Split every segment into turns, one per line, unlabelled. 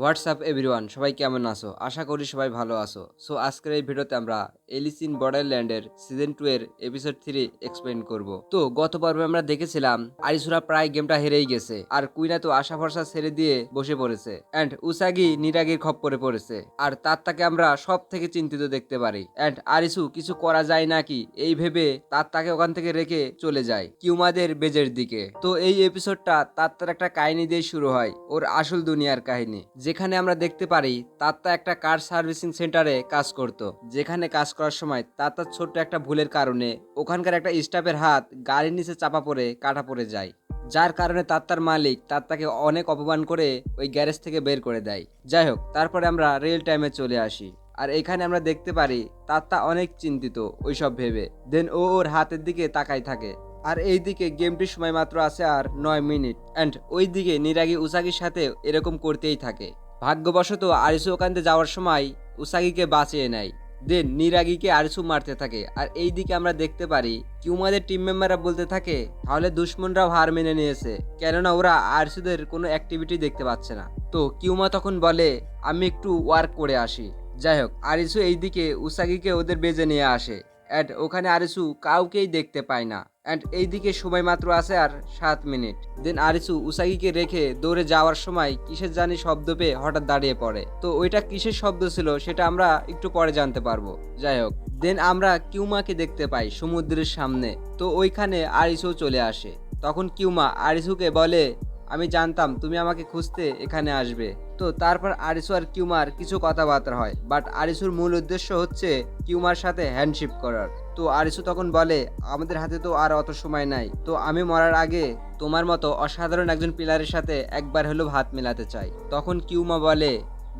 WhatsApp everyone সবাই কেমন আছো? আশা করি সবাই ভালো আছো। সো আজকের এই ভিডিওতে আমরা এলিস ইন বর্ডারল্যান্ডের সিজন টু এর এপিসোড থ্রি এক্সপ্লেন করব। তো, গত পর্বে আমরা দেখেছিলাম, আরিসুরা প্রায় গেমটা হেরেই গেছে, আর কুইনা তো আশা ভরসা ছেড়ে দিয়ে বসে পড়েছে অ্যান্ড উসাগি নিরাগির খপ্পরে পড়েছে, আর তার তাকে আমরা সব থেকে চিন্তিত দেখতে পারি অ্যান্ড আরিসু কিছু করা যায় নাকি এই ভেবে তার তাকে ওখান থেকে রেখে চলে যায়, কিউমাদের বেজের দিকে। তো, এই এপিসোডটা তার তার একটা কাহিনী দিয়ে শুরু হয়, ওর আসল দুনিয়ার কাহিনী যেখানে আমরা দেখতে পারি তাত্তা একটা কার সার্ভিসিং সেন্টারে কাজ করত। যেখানে কাজ করার সময় তাত্তার ছোট্ট একটা ভুলের কারণে ওখানকার একটা স্টাফের হাত গাড়ির নিচে চাপা পড়ে, কাটা পড়ে যায়। যার কারণে তাত্তার মালিক তাত্তাকে অনেক অপমান করে ওই গ্যারেজ থেকে বের করে দেয়। যাই হোক, তারপরে আমরা রিয়েল টাইমে চলে আসি। আর এখানে আমরা দেখতে পারি তাত্তা অনেক চিন্তিত ওইসব ভেবে। দেন ও ওর হাতের দিকে তাকাই থাকে। আর এই দিকে গেমটির সময় মাত্র আছে আর নয় মিনিট। অ্যান্ড ওই দিকে নিরাগি উসাগির সাথে এরকম করতেই থাকে। ভাগ্যবশত আরিসু ওখানতে যাওয়ার সময় উসাগিকে বাঁচিয়ে নেয়। দেন নিরাগিকে আরিসু মারতে থাকে। আর এই দিকে আমরা দেখতে পারি কিউমাদের টিম মেম্বাররা বলতে থাকে, তাহলে দুশ্মনরাও হার মেনে নিয়েছে। কেননা ওরা আরিসুদের কোনো অ্যাক্টিভিটি দেখতে পাচ্ছে না। তো কিউমা তখন বলে, আমি একটু ওয়ার্ক করে আসি। যাই হোক, আরিসু এইদিকে উসাগিকে ওদের বেজে নিয়ে আসে। অ্যান্ড ওখানে আরিসু কাউকেই দেখতে পায় না। অ্যান্ড এইদিকে সময় মাত্র আছে আর সাত মিনিট। দেন আরিসু উসাগিকে রেখে দৌড়ে যাওয়ার সময় কিসের জানি শব্দ পেয়ে হঠাৎ দাঁড়িয়ে পড়ে। তো ওইটা কিসের শব্দ ছিল সেটা আমরা একটু পরে জানতে পারব। যাই হোক দেন আমরা কিউমাকে দেখতে পাই সমুদ্রের সামনে। তো ওইখানে আরিসু চলে আসে। তখন কিউমা আরিসুকে বলে, আমি জানতাম তুমি আমাকে খুঁজতে এখানে আসবে। তো তারপর আরিসু আর কিউমার কিছু কথাবার্তা হয়। বাট আরিসুর মূল উদ্দেশ্য হচ্ছে কিউমার সাথে হ্যান্ডশিপ করার। তো আরিসু তখন বলে, আমাদের হাতে তো আর অত সময় নাই। তো আমি মরার আগে তোমার মতো অসাধারণ একজন প্লেয়ারের সাথে একবার হলেও হাত মেলাতে চাই। তখন কিউমা বলে,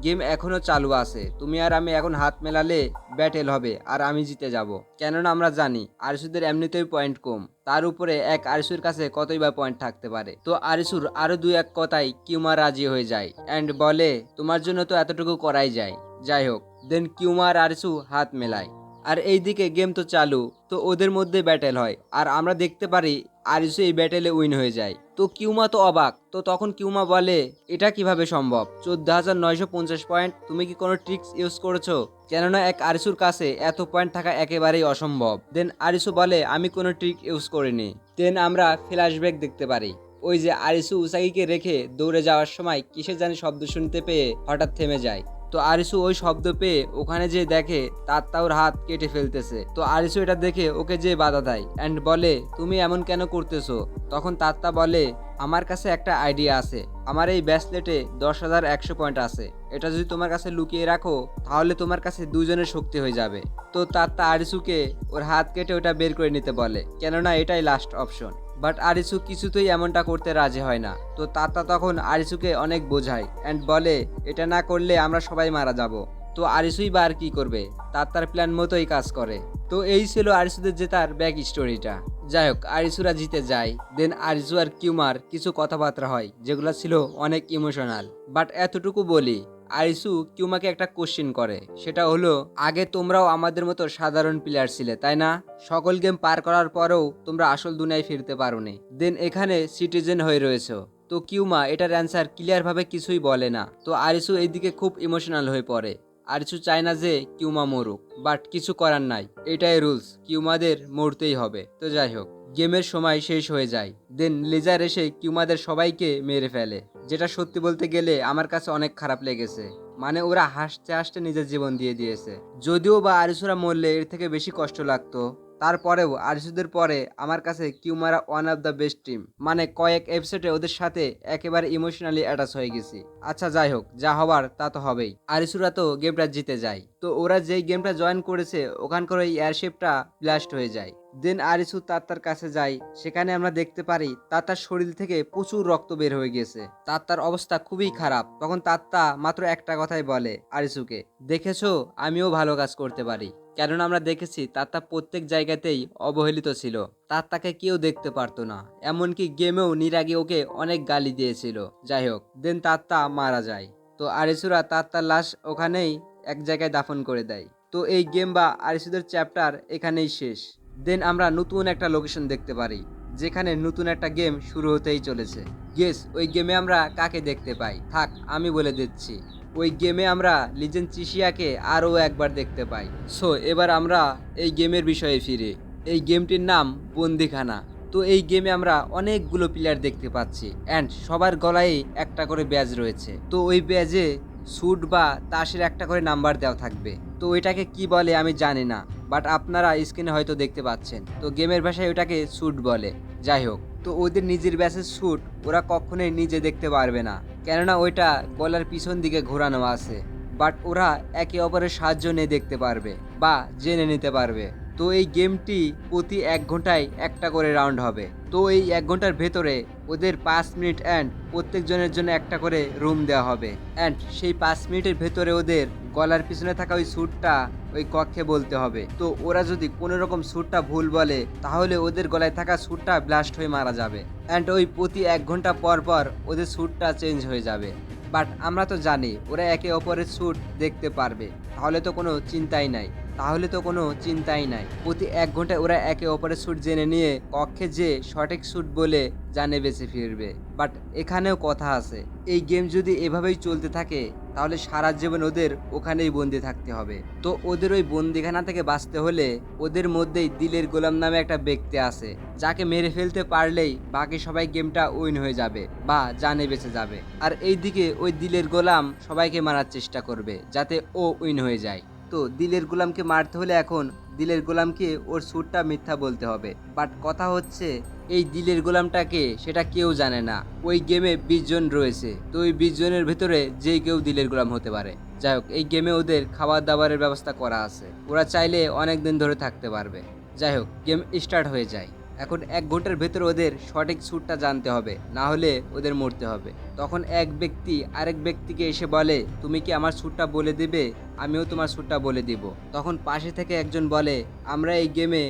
গেম এখনও চালু আছে। তুমি আর আমি এখন হাত মেলালে ব্যাটেল হবে আর আমি জিতে যাব। কেননা আমরা জানি আরিসুদের এমনিতেই পয়েন্ট কম। তার উপরে এক আরিসুর কাছে কতই বা পয়েন্ট থাকতে পারে? তো আরিসুর আরও দুই এক কথায় কিউমা রাজি হয়ে যায় অ্যান্ড বলে, তোমার জন্য তো এতটুকু করাই যায়। যাই হোক। দেন কিউমা আর আরিসু হাত মেলায়। আর এইদিকে গেম তো চালু, তো ওদের মধ্যে ব্যাটেল হয়। আর আমরা দেখতে পারি, আরিসু এই ব্যাটেলে উইন হয়ে যায়। তো কিউমা তো অবাক, তো তখন কিউমা বলে, এটা কীভাবে সম্ভব? চোদ্দ হাজার নয়শো পঞ্চাশ পয়েন্ট তুমি কি কোনো ট্রিক্স ইউজ করেছ? কেননা এক আরিসুর কাছে এত পয়েন্ট থাকা একেবারেই অসম্ভব। দেন আরিসু বলে, আমি কোনো ট্রিক ইউজ করিনি। দেন আমরা ফ্ল্যাশব্যাক দেখতে পারি। ওই যে আরিসু উসাগিকে রেখে দৌড়ে যাওয়ার সময় কিসের জানি শব্দ শুনতে পেয়ে হঠাৎ থেমে যায়। তো আরিসু ওই শব্দ পেয়ে ওখানে যে দেখে তার তাওর হাত কেটে ফেলতেছে। তো আরিসু এটা দেখে ওকে যে বাধা দেয় অ্যান্ড বলে, তুমি এমন কেন করতেছো? তখন তাত্তা বলে, আমার কাছে একটা আইডিয়া আছে। আমার এই ব্যাসলেটে দশ হাজার একশো পয়েন্ট আছে। এটা যদি তোমার কাছে লুকিয়ে রাখো, তাহলে তোমার কাছে দুজনের শক্তি হয়ে যাবে। তো তাত্তা আরিসুকে ওর হাত কেটে ওটা বের করে নিতে বলে, কেননা এটাই লাস্ট অপশন বাট আরিসু কিছুতেই এমনটা করতে রাজি হয় না। তো তাতা তখন আরিসুকে অনেক বোঝায় অ্যান্ড বলে, এটা না করলে আমরা সবাই মারা যাব। তো আরিসুই বা আর কি করবে? তার প্ল্যান মতোই কাজ করে। তো এই ছিল আরিসুদের জেতার ব্যাক স্টোরিটা যাই হোক, আরিসুরা জিতে যায় দেন আরিসু আর কিউমার কিছু কথাবার্তা হয়, যেগুলো ছিল অনেক ইমোশনাল বাট এতটুকু বলি আরিসু কিউমাকে একটা কোশ্চেন করে। সেটা হলো, আগে তোমরাও আমাদের মতো সাধারণ প্লেয়ার ছিলে, তাই না? সকল গেম পার করার পরেও তোমরা আসল দুনিয়ায় ফিরতে পারোনি। দেন এখানে সিটিজেন হয়ে রয়েছে। তো কিউমা, এটার অ্যান্সার ক্লিয়ারভাবে কিছুই বলে না। তো আরিসু এইদিকে খুব ইমোশনাল হয়ে পড়ে। আরিসু চায় না যে কিউমা মরুক বাট কিছু করার নাই। এটাই রুলস কিউমাদের মরতেই হবে। তো যাই হোক গেমের সময় শেষ হয়ে যায়। দেন লেজার এসে কিউমাদের সবাইকে মেরে ফেলে। যেটা সত্যি বলতে গেলে আমার কাছে অনেক খারাপ লেগেছে। মানে ওরা হাসতে হাসতে নিজের জীবন দিয়ে দিয়েছে। যদিও বা আরিসুরা মরলে এর থেকে বেশি কষ্ট লাগতো। তারপরেও আরিসুদের পরে আমার কাছে কিউমারা one of the best team মানে কয়েক এপিসোডে ওদের সাথে একেবারে ইমোশনালি অ্যাটাচ হয়ে গেছি। আচ্ছা যাই হোক, যা হবার তা তো হবেই। আরিসুরা তো গেমটা জিতে যায়। তো ওরা যেই গেমটা জয়েন করেছে, ওখানকার ওই এয়ারশিপটা ব্লাস্ট হয়ে যায়। দেন আরিসু তাত্তার কাছে যায়। সেখানে আমরা দেখতে পারি, তাত্তার শরীর থেকে প্রচুর রক্ত বের হয়ে গেছে। তাত্তার অবস্থা খুবই খারাপ। তখন তাত্তা মাত্র একটা কথাই বলে আরিসুকে দেখেছ? আমিও ভালো কাজ করতে পারি। কেননা আমরা দেখেছি তাত্তা প্রত্যেক জায়গাতেই অবহেলিত ছিল। তাত্তাকে কেউ দেখতে পারতো না। এমনকি গেমেও নিরাগে ওকে অনেক গালি দিয়েছিল। যাই হোক, দেন তাত্তা মারা যায়। তো আরিসুরা তাত্তার লাশ ওখানেই এক জায়গায় দাফন করে দেয়। তো এই গেম বা আরিসুদের চ্যাপ্টার এখানেই শেষ। দেন আমরা নতুন একটা লোকেশন দেখতে পারি, যেখানে নতুন একটা গেম শুরু হতেই চলেছে। গেস, ওই গেমে আমরা কাকে দেখতে পাই? থাক, আমি বলে দিচ্ছি। ওই গেমে আমরা লিজেন চিশিয়াকে আরও একবার দেখতে পাই। সো এবার আমরা এই গেমের বিষয়ে ফিরে। এই গেমটির নাম বন্দিখানা। তো এই গেমে আমরা অনেকগুলো প্লেয়ার দেখতে পাচ্ছি অ্যান্ড সবার গলায় একটা করে ব্যাজ রয়েছে। তো ওই ব্যাজে স্যুট বা তাসের একটা করে নাম্বার দেওয়া থাকবে। তো এটাকে কি বলে আমি জানি না বাট আপনারা স্ক্রিনে হয়তো দেখতে পাচ্ছেন। তো গেমের ভাষায় ওটাকে স্যুট বলে। যাই হোক, তো ওদের নিজের ব্যাসের স্যুট ওরা কখনোই নিজে দেখতে পারবে না। কেননা ওইটা গলার পিছন দিকে ঘোরানো আছে বাট ওরা একে অপরের সাহায্য নিয়ে দেখতে পারবে বা জেনে নিতে পারবে। তো এই গেমটি প্রতি এক ঘন্টায় একটা করে রাউন্ড হবে। তো এই এক ঘণ্টার ভেতরে ওদের পাঁচ মিনিট অ্যান্ড প্রত্যেকজনের জন্য একটা করে রুম দেওয়া হবে। অ্যান্ড সেই পাঁচ মিনিটের ভেতরে ওদের গলার পিছনে থাকা ওই স্যুটটা ওই কক্ষে বলতে হবে। তো ওরা যদি কোনো রকম স্যুটটা ভুল বলে, তাহলে ওদের গলায় থাকা স্যুটটা ব্লাস্ট হয়ে মারা যাবে। অ্যান্ড ওই প্রতি এক ঘণ্টা পর পর ওদের স্যুটটা চেঞ্জ হয়ে যাবে। বাট আমরা তো জানি, ওরা একে অপরের স্যুট দেখতে পারবে। তাহলে তো কোনো চিন্তাই নাই। তাহলে তো কোনো চিন্তাই নাই। প্রতি এক ঘন্টায় ওরা একে অপরের স্যুট জেনে নিয়ে, কক্ষে যে সঠিক স্যুট বলে জানে বেঁচে ফিরবে। বাট এখানেও কথা আছে। এই গেম যদি এভাবেই চলতে থাকে, তাহলে সারা জীবন ওদের ওখানেই বন্দি থাকতে হবে। তো ওদের ওই বন্দিখানা থেকে বাঁচতে হলে ওদের মধ্যেই দিলের গোলাম নামে একটা ব্যক্তি আছে, যাকে মেরে ফেলতে পারলেই বাকি সবাই গেমটা উইন হয়ে যাবে বা জানে বেঁচে যাবে। আর এইদিকে ওই দিলের গোলাম সবাইকে মারার চেষ্টা করবে, যাতে ও উইন হয়ে যায়। তো দিলের গোলামকে মারতে হলে এখন দিলের গোলামকে ওর সুরটা মিথ্যা বলতে হবে। বাট কথা হচ্ছে, এই দিলের গোলামটাকে সেটা কেউ জানে না। ওই গেমে বিশ জন রয়েছে। তো ওই বিশ জনের ভেতরে যে কেউ দিলের গোলাম হতে পারে। যাই হোক, এই গেমে ওদের খাবার দাবারের ব্যবস্থা করা আছে। ওরা চাইলে অনেক দিন ধরে থাকতে পারবে। যাই হোক, গেম স্টার্ট হয়ে যায়। এখন এক ঘণ্টার ভেতরে ওদের সঠিক স্যুটটা জানতে হবে। না হলে ওদের মরতে হবে। তখন এক ব্যক্তি আরেক ব্যক্তিকে এসে বলে, তুমি কি আমার স্যুটটা বলে দেবে? আমিও তোমার স্যুটটা বলে দিব। তখন পাশে থেকে একজন বলে, আমরা এই গেমে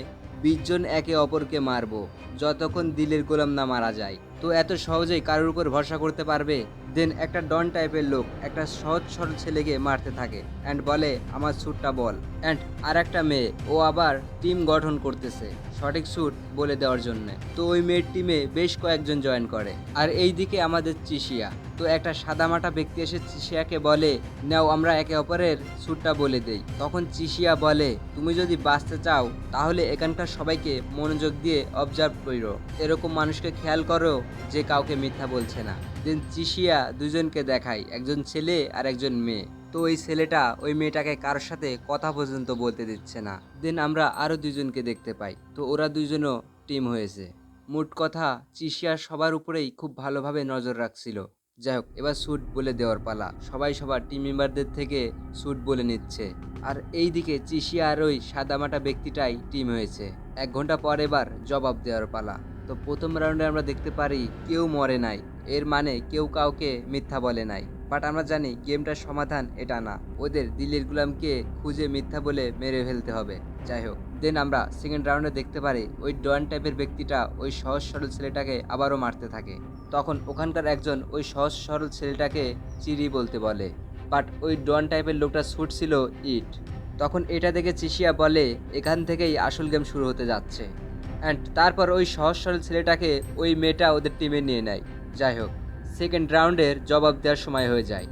বিশজন একে অপরকে মারবো, যতক্ষণ দিলের গোলাম না মারা যায়। তো এত সহজেই কারোর উপর ভরসা করতে পারবে? দেন একটা ডন টাইপের লোক, একটা সহজ সরল ছেলেকে মারতে থাকে অ্যান্ড বলে, আমার স্যুটটা বল। অ্যান্ড আর একটা মেয়ে, ও আবার টিম গঠন করতেছে, সঠিক স্যুট বলে দেওয়ার জন্য। তো ওই মেয়ের টিমে বেশ কয়েকজন জয়েন করে। আর এই দিকে আমাদের চিশিয়া। তো একটা সাদামাটা ব্যক্তি এসে চিশিয়াকে বলে, নাও, আমরা একে অপরের স্যুটটা বলে দেই। তখন চিশিয়া বলে, তুমি যদি বাঁচতে চাও, তাহলে এখানকার সবাইকে মনোযোগ দিয়ে অবজার্ভ করো এরকম মানুষকে খেয়াল করো যে কাউকে মিথ্যা বলছে না। দেন চিশিয়া দুজনকে দেখায়, একজন ছেলে আর একজন মেয়ে। তো ওই ছেলেটা ওই মেয়েটাকে কারোর সাথে কথা পর্যন্ত বলতে দিচ্ছে না। দেন আমরা আরও দুজনকে দেখতে পাই। তো ওরা দুজনও টিম হয়েছে। মোট কথা, চিশিয়া সবার উপরেই খুব ভালোভাবে নজর রাখছিল। যাই হোক, এবার স্যুট বলে দেওয়ার পালা। সবাই সবার টিম মেম্বারদের থেকে স্যুট বলে নিচ্ছে। আর এই দিকে চিশিয়া আর ওই সাদামাটা ব্যক্তিটাই টিম হয়েছে। এক ঘণ্টা পর এবার জবাব দেওয়ার পালা। তো প্রথম রাউন্ডে আমরা দেখতে পারি কেউ মরে নাই। এর মানে কেউ কাউকে মিথ্যা বলে নাই। বাট আমরা জানি গেমটার সমাধান এটা না। ওদের দিল্লির গুলামকে খুঁজে মিথ্যা বলে মেরে ফেলতে হবে। যাই হোক দেন আমরা সেকেন্ড রাউন্ডে দেখতে পারি ওই ডন টাইপের ব্যক্তিটা ওই সহজ সরল ছেলেটাকে আবারও মারতে থাকে। তখন ওখানকার একজন ওই সহজ সরল ছেলেটাকে চিরি বলতে বলে। বাট ওই ডন টাইপের লোকটা শুট ছিল ইট। তখন এটা দেখে চিশিয়া বলে, এখান থেকেই আসল গেম শুরু হতে যাচ্ছে। অ্যান্ড তারপর ওই সহজ সরল ছেলেটাকে ওই মেয়েটা ওদের টিমে নিয়ে নেয়। যাই হোক সেকেন্ড রাউন্ডের জবাব দেওয়ার সময় হয়ে যায়।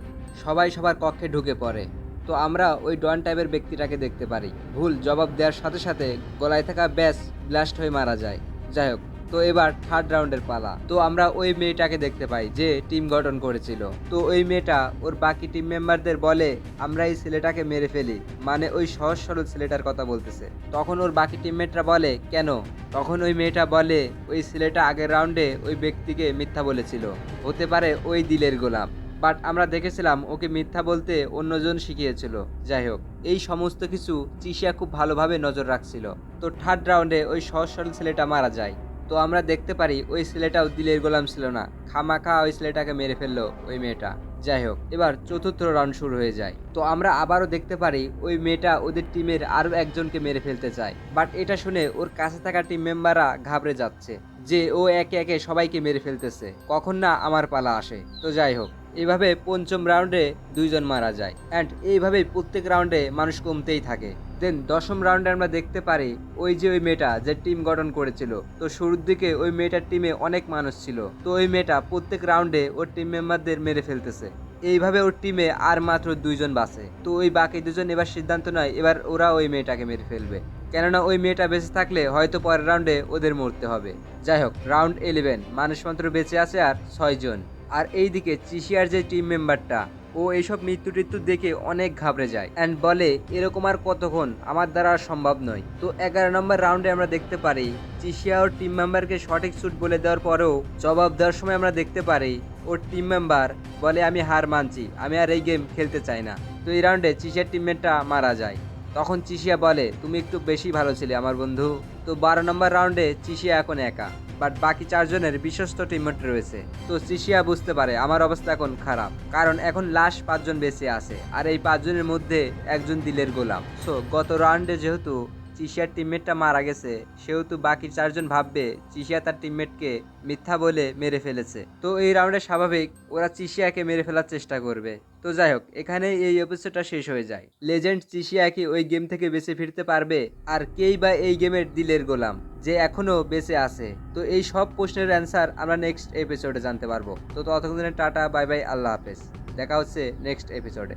সবাই সবার কক্ষে ঢুকে পড়ে। তো আমরা ওই ডন টাইপের ব্যক্তিটাকে দেখতে পারি। ভুল জবাব দেওয়ার সাথে সাথে গলায় থাকা ব্যাস ব্লাস্ট হয়ে মারা যায়। যাই হোক তো এবার থার্ড রাউন্ডের পালা। তো আমরা ওই মেয়েটাকে দেখতে পাই যে টিম গঠন করেছিল। তো ওই মেয়েটা ওর বাকি টিম মেম্বারদের বলে, আমরা এই ছেলেটাকে মেরে ফেলি। মানে ওই সহজ সরল ছেলেটার কথা বলতেছে। তখন ওর বাকি টিমমেটরা বলে, কেন? তখন ওই মেয়েটা বলে, ওই ছেলেটা আগের রাউন্ডে ওই ব্যক্তিকে মিথ্যা বলেছিল। হতে পারে ওই দিলের গোলাম। বাট আমরা দেখেছিলাম ওকে মিথ্যা বলতে অন্যজন শিখিয়েছিল। যাই হোক, এই সমস্ত কিছু চিশিয়া খুব ভালোভাবে নজর রাখছিল। তো থার্ড রাউন্ডে ওই সহজ সরল ছেলেটা মারা যায়। তো আমরা দেখতে পারি ওই ছেলেটাও দিলের গোলাম ছিল না। খামাখা ওই ছেলেটাকে মেরে ফেলল ওই মেয়েটা। যাই হোক, এবার চতুর্থ রাউন্ড শুরু হয়ে যায়। তো আমরা আবারও দেখতে পারি ওই মেয়েটা ওদের টিমের আরও একজনকে মেরে ফেলতে চায়। বাট এটা শুনে ওর কাছে থাকা টিম মেম্বাররা ঘাবড়ে যাচ্ছে যে ও একে একে সবাইকে মেরে ফেলতেছে। কখন না আমার পালা আসে। তো যাই হোক এভাবে পঞ্চম রাউন্ডে দুইজন মারা যায়। অ্যান্ড এইভাবেই প্রত্যেক রাউন্ডে মানুষ কমতেই থাকে। দেন দশম রাউন্ডে আমরা দেখতে পারি ওই যে ওই মেয়েটা যে টিম গঠন করেছিল, তো শুরুর দিকে ওই মেয়েটার টিমে অনেক মানুষ ছিল। তো ওই মেয়েটা প্রত্যেক রাউন্ডে ওর টিম মেম্বারদের মেরে ফেলতেছে। এইভাবে ওর টিমে আর মাত্র দুইজন বাঁচে তো ওই বাকি দুজন এবার সিদ্ধান্ত নয়, এবার ওরা ওই মেয়েটাকে মেরে ফেলবে। কেননা ওই মেয়েটা বেঁচে থাকলে হয়তো পরের রাউন্ডে ওদের মরতে হবে। যাই হোক, রাউন্ড ইলেভেন মানুষ মাত্র বেঁচে আছে আর ছয়জন। আর এইদিকে চিশিয়ার যে টিম মেম্বারটা ও এইসব মৃত্যু টিত্যু দেখে অনেক ঘাবড়ে যায় অ্যান্ড বলে, এরকম আর কতক্ষণ? আমার দ্বারা আর সম্ভব নয়। তো এগারো নম্বর রাউন্ডে আমরা দেখতে পারি চিশিয়া ওর টিম মেম্বারকে সঠিক শুট বলে দেওয়ার পরেও জবাব দেওয়ার সময় আমরা দেখতে পারি, ওর টিম মেম্বার বলে, আমি হার মানছি, আমি আর এই গেম খেলতে চাই না। তো এই রাউন্ডে চিশিয়ার টিমমেটটা মারা যায়। তখন চিশিয়া বলে, তুমি একটু বেশি ভালো ছিলে আমার বন্ধু। তো বারো নম্বর রাউন্ডে চিশিয়া এখন একা। বাট বাকি চারজনের বিশ্বস্ত টিমমেট রয়েছে। তো চিশিয়া বুঝতে পারে আমার অবস্থা এখন খারাপ, কারণ এখন লাশ পাঁচজন বেঁচে আছে, আর এই পাঁচজনের মধ্যে একজন দিলের গোলাম। সো গত রাউন্ডে যেহেতু চিশিয়ার টিমমেটটা মারা গেছে, সেহেতু বাকি চারজন ভাববে চিশিয়া তার টিমমেটকে মিথ্যা বলে মেরে ফেলেছে। তো এই রাউন্ডে স্বাভাবিক ওরা চিশিয়াকে মেরে ফেলার চেষ্টা করবে। তো যাই হোক এখানে এই এপিসোডটা শেষ হয়ে যায়। লেজেন্ড চিশিয়া কি ওই গেম থেকে বেঁচে ফিরতে পারবে আর কেই বা এই গেমের দিলের গোলাম, যে এখনও বেঁচে আছে। তো এই সব প্রশ্নের অ্যান্সার আমরা নেক্সট এপিসোডে জানতে পারব। তো ততক্ষণ টাটা বাই বাই আল্লাহ হাফেজ। দেখা হচ্ছে নেক্সট এপিসোডে